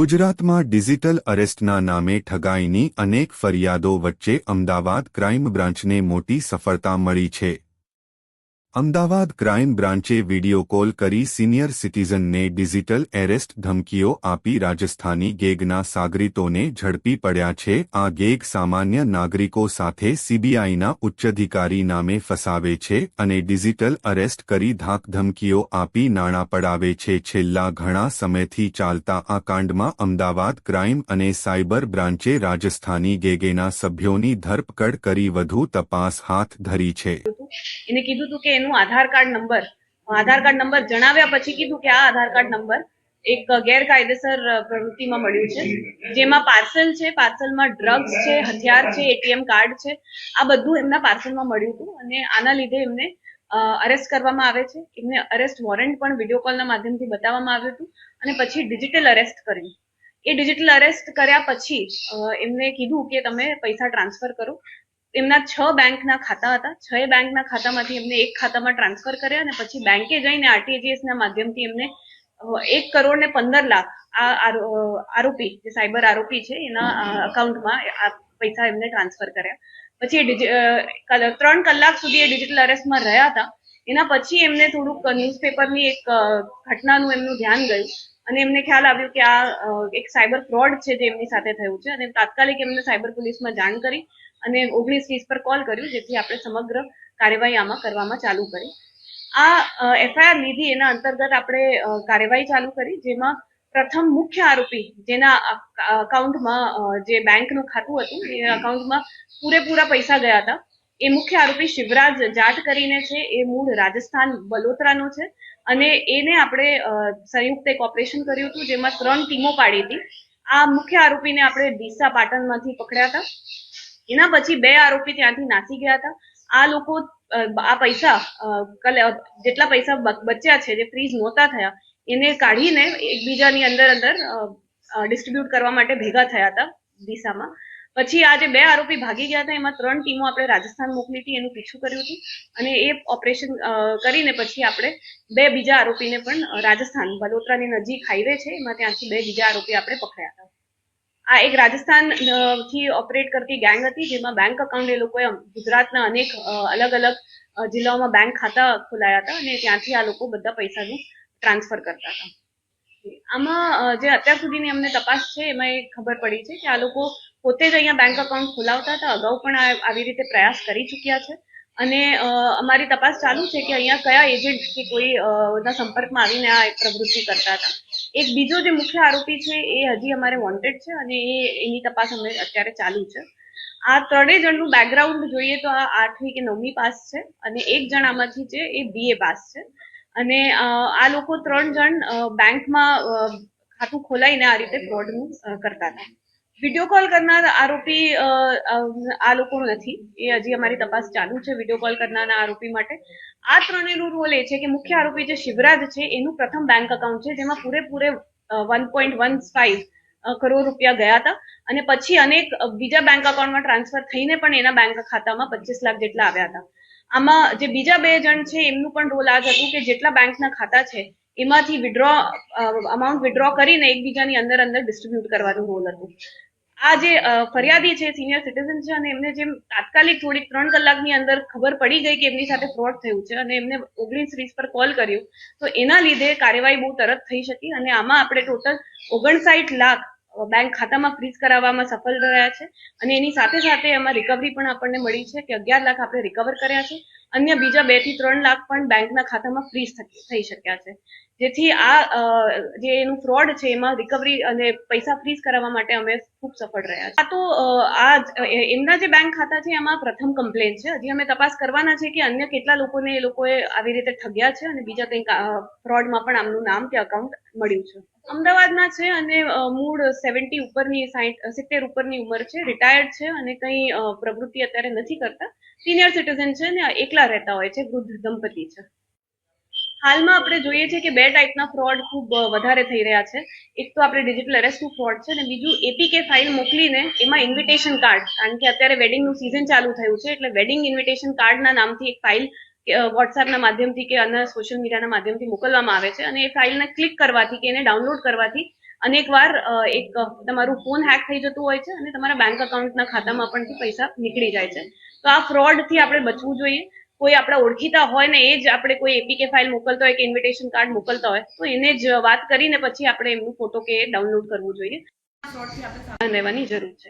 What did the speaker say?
ગુજરાતમાં ડિજિટલ અરેસ્ટના નામે ઠગાઈની અનેક ફરિયાદો વચ્ચે અમદાવાદ ક્રાઇમ બ્રાન્ચને મોટી સફળતા મળી છે. અમદાવાદ ક્રાઇમ બ્રાન્ચે વિડિયો કોલ કરી સિનિયર સિટીઝનને ડિજિટલ એરેસ્ટ ધમકીઓ આપી રાજસ્થાની ગેગના સાગરીતોને ઝડપી પડ્યા છે. આ ગેગ સામાન્ય નાગરિકો સાથે સીબીઆઈના ઉચ્ચાધિકારી નામે ફસાવે છે અને ડિજિટલ અરેસ્ટ કરી ધાકધમકીઓ આપી નાણાં પડાવે છે. છેલ્લા ઘણા સમયથી ચાલતા આ કાંડમાં અમદાવાદ ક્રાઇમ અને સાયબર બ્રાન્ચે રાજસ્થાની ગેગેના સભ્યોની ધરપકડ કરી વધુ તપાસ હાથ ધરી છે. એને કીધું હતું કે એનું Aadhaar card number, Aadhaar card number જણાવ્યા પછી કીધું કે આ આધાર કાર્ડ નંબર એક ગેરકાયદેસર પ્રવૃત્તિમાં મળ્યું છે, જેમાં પાર્સલ છે, પાર્સલમાં ડ્રગ્સ છે, હથિયાર છે એટીએમ કાર્ડ છે, આ બધું એમના પાર્સલમાં મળ્યું હતું અને આના લીધે એમને અરેસ્ટ કરવામાં આવે છે. એમને અરેસ્ટ વોરંટ પણ વીડિયો કોલના માધ્યમથી બતાવવામાં આવ્યું હતું અને પછી ડિજિટલ અરેસ્ટ કર્યું. એ ડિજિટલ અરેસ્ટ કર્યા પછી એમને કીધું કે તમે પૈસા ટ્રાન્સફર કરો. એમના છ બેંકના ખાતા હતા. છ બેંકના ખાતામાંથી એમને એક ખાતામાં ટ્રાન્સફર કર્યા અને પછી બેંકે જઈને આરટીજીએસ ના માધ્યમથી એમને એક કરોડ ને પંદર લાખ આ આરોપી, જે સાયબર આરોપી છે, એના અકાઉન્ટમાં આ પૈસા એમને ટ્રાન્સફર કર્યા. પછી ત્રણ કલાક સુધી એ ડિજિટલ અરેસ્ટમાં રહ્યા હતા. એના પછી એમને થોડુંક ન્યૂઝપેપરની એક ઘટનાનું એમનું ધ્યાન ગયું. અને એમને ખ્યાલ આવ્યું કે આ એક સાયબર ફ્રોડ છે જે એમની સાથે થયું છે અને તાત્કાલિક એમને સાયબર પોલીસમાં જાણ કરી અને ઓગણીસ વીસ પર કોલ કર્યું જેથી આપણે સમગ્ર કાર્યવાહી આમાં કરવામાં ચાલુ કરી. આ એફઆઈઆર લીધી એના અંતર્ગત આપણે કાર્યવાહી ચાલુ કરી જેમાં પ્રથમ મુખ્ય આરોપી જેના અકાઉન્ટમાં જે બેંકનું ખાતું હતું એ અકાઉન્ટમાં પૂરેપૂરા પૈસા ગયા હતા. એ મુખ્ય આરોપી શિવરાજ જાટ કરીને છે. એ મૂળ રાજસ્થાન બલોતરાનો છે. અને એને આપણે સંયુક્ત એક ઓપરેશન કર્યું હતું, જેમાં ત્રણ ટીમો પાડી હતી. આ મુખ્ય આરોપીને આપણે ડીસા પાટણમાંથી પકડ્યા હતા. એના પછી બે આરોપી ત્યાંથી નાસી ગયા હતા. આ લોકો આ પૈસા જેટલા પૈસા બચ્યા છે, જે ફ્રીઝ નહોતા થયા, એને કાઢીને એકબીજાની અંદર અંદર ડિસ્ટ્રીબ્યુટ કરવા માટે ભેગા થયા હતા દિશામાં પછી આ જે બે આરોપી ભાગી ગયા હતા. એમાં ત્રણ ટીમો આપણે રાજસ્થાન મોકલી હતી, એનું પીછું કર્યું હતું. અને એ ઓપરેશન કરીને પછી આપણે બે બીજા આરોપીને પણ રાજસ્થાન વડોદરાની નજીક હાઈવે છે. એમાં ત્યાંથી બે બીજા આરોપી આપણે પકડ્યા હતા. આ એક રાજસ્થાનથી ઓપરેટ કરતી ગેંગ હતી, જેમાં બેંક અકાઉન્ટ એ લોકોએ ગુજરાતના અનેક અલગ અલગ જિલ્લાઓમાં બેંક ખાતા ખોલાયા હતા. અને ત્યાંથી આ લોકો બધા પૈસાનું ટ્રાન્સફર કરતા હતા. આમાં જે અત્યાર સુધીની અમને તપાસ છે, એમાં એ ખબર પડી છે કે આ લોકો પોતે જ અહીંયા બેંક અકાઉન્ટ ખોલાવતા હતા. અગાઉ પણ આવી રીતે પ્રયાસ કરી ચૂક્યા છે. અને અમારી તપાસ ચાલુ છે કે અહીંયા કયા એજન્ટ કે કોઈ ના સંપર્કમાં આવીને આ પ્રવૃત્તિ કરતા હતા. એક બીજો જે મુખ્ય આરોપી છે, એ હજી અમારે વોન્ટેડ છે અને એ, એની તપાસ અમે અત્યારે ચાલુ છે. આ ત્રણેય જણનું બેકગ્રાઉન્ડ જોઈએ તો આ આઠમી કે નવમી પાસ છે અને એક જણ આમાંથી છે, એ બીએ પાસ છે. અને આ લોકો ત્રણ જણ બેંકમાં ખાતું ખોલાઈને આ રીતે ફ્રોડનું કરતા હતા. વીડિયો કોલ કરનાર આરોપી આ લોકો નથી. એ હજી અમારી તપાસ ચાલુ છે વીડિયો કોલ કરનારના આરોપી માટે. આ ત્રણેયનો રોલ એ છે કે મુખ્ય આરોપી જે શિવરાજ છે, એનું પ્રથમ બેંક અકાઉન્ટ છે, જેમાં પૂરેપૂરે one point one five crore રૂપિયા ગયા હતા. અને પછી અનેક બીજા બેંક અકાઉન્ટમાં ટ્રાન્સફર થઈને પણ એના બેંક ખાતામાં પચીસ લાખ જેટલા આવ્યા હતા. આમાં જે બીજા બે જણ છે, એમનું પણ રોલ આ હતું કે જેટલા બેંકના ખાતા છે, એમાંથી વિડ્રો અમાઉન્ટ વિડ્રો કરીને એકબીજાની અંદર અંદર ડિસ્ટ્રીબ્યુટ કરવાનું રોલ હતું. આ જે ફરિયાદી છે સિનિયર સિટીઝન છે અને એમને જેમ તાત્કાલિક થોડીક ત્રણ કલાકની અંદર ખબર પડી ગઈ કે એમની સાથે ફ્રોડ થયું છે અને એમને ઓગણીસ વીસ પર કોલ કર્યો, તો એના લીધે કાર્યવાહી બહુ તરત થઈ શકી અને આમાં આપણે ટોટલ ઓગણસાઠ લાખ બેંક ખાતામાં ફ્રીઝ કરાવવામાં સફળ રહ્યા છે. અને એની સાથે સાથે એમાં રિકવરી પણ આપણને મળી છે કે અગિયાર લાખ આપણે રિકવર કર્યા છે. અન્ય બીજા બેથી ત્રણ લાખ પણ બેંકના ખાતામાં ફ્રીઝ થઈ શક્યા છે. જેથી આ જે એનું ફ્રોડ છે, એમાં રિકવરી અને પૈસા ફ્રીઝ કરાવવા માટે અમે ખૂબ સફળ રહ્યા છે આ તો આ એમના જે બેંક ખાતા છે, એમાં પ્રથમ કમ્પ્લેન છે. હજી અમે તપાસ કરવાના છે કે અન્ય કેટલા લોકોને એ લોકોએ આવી રીતે ઠગ્યા છે અને બીજા કંઈક ફ્રોડમાં પણ આમનું નામ કે અકાઉન્ટ મળ્યું છે. અમદાવાદના છે અને મૂળ સેવન્ટી ઉપરની, સાઈઠ, સિત્તેર ઉપરની ઉંમર છે. રિટાયર્ડ છે અને કંઈ પ્રવૃત્તિ અત્યારે નથી કરતા. સિનિયર સિટીઝન છે ને એકલા રહેતા હોય છે, વૃદ્ધ દંપતી છે. હાલમાં આપણે જોઈએ છે કે બે ટાઈપના ફ્રોડ ખૂબ વધારે થઈ રહ્યા છે. એક તો આપણે ડિજિટલ એરેસ્ટનું ફ્રોડ છે અને બીજું એપીકે ફાઇલ મોકલીને એમાં ઇન્વિટેશન કાર્ડ કારણ કે અત્યારે વેડિંગનું સિઝન ચાલુ થયું છે એટલે વેડિંગ ઇન્વિટેશન કાર્ડના નામથી એક ફાઇલ વોટ્સએપના માધ્યમથી કે અન્ય સોશિયલ મીડિયાના માધ્યમથી મોકલવામાં આવે છે. અને એ ફાઇલને ક્લિક કરવાથી કે એને ડાઉનલોડ કરવાથી અનેકવાર એક તમારું ફોન હેક થઈ જતું હોય છે અને તમારા બેંક અકાઉન્ટના ખાતામાં પણ પૈસા નીકળી જાય છે. તો આ ફ્રોડથી આપણે બચવું જોઈએ. કોઈ આપણા ઓળખીતા હોય ને એ જ આપણે કોઈ એપીકે ફાઇલ મોકલતા હોય કે ઇન્વિટેશન કાર્ડ મોકલતા હોય, તો એને જ વાત કરીને પછી આપણે એમનું ફોટો કે ડાઉનલોડ કરવું જોઈએ. રહેવાની જરૂર છે.